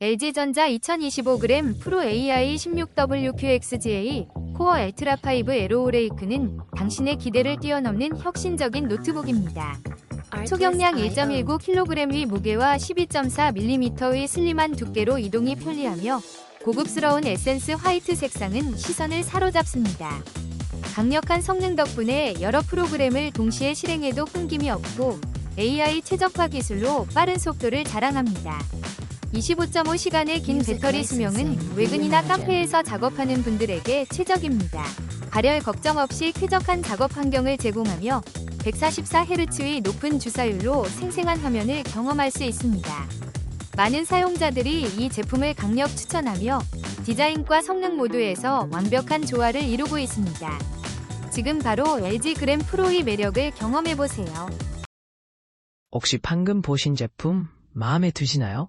LG전자 2025g 프로 AI 16WQXGA 코어 엘트라 5 에로오레이크는 당신의 기대를 뛰어넘는 혁신적인 노트북입니다. 초경량 1.19kg의 무게와 12.4mm의 슬림한 두께로 이동이 편리하며 고급스러운 에센스 화이트 색상은 시선을 사로잡습니다. 강력한 성능 덕분에 여러 프로그램을 동시에 실행해도 끊김이 없고 AI 최적화 기술로 빠른 속도를 자랑합니다. 25.5시간의 긴 배터리 수명은 외근이나 카페에서 작업하는 분들에게 최적입니다. 발열 걱정 없이 쾌적한 작업 환경을 제공하며 144Hz의 높은 주사율로 생생한 화면을 경험할 수 있습니다. 많은 사용자들이 이 제품을 강력 추천하며 디자인과 성능 모두에서 완벽한 조화를 이루고 있습니다. 지금 바로 LG 그램 프로의 매력을 경험해보세요. 혹시 방금 보신 제품 마음에 드시나요?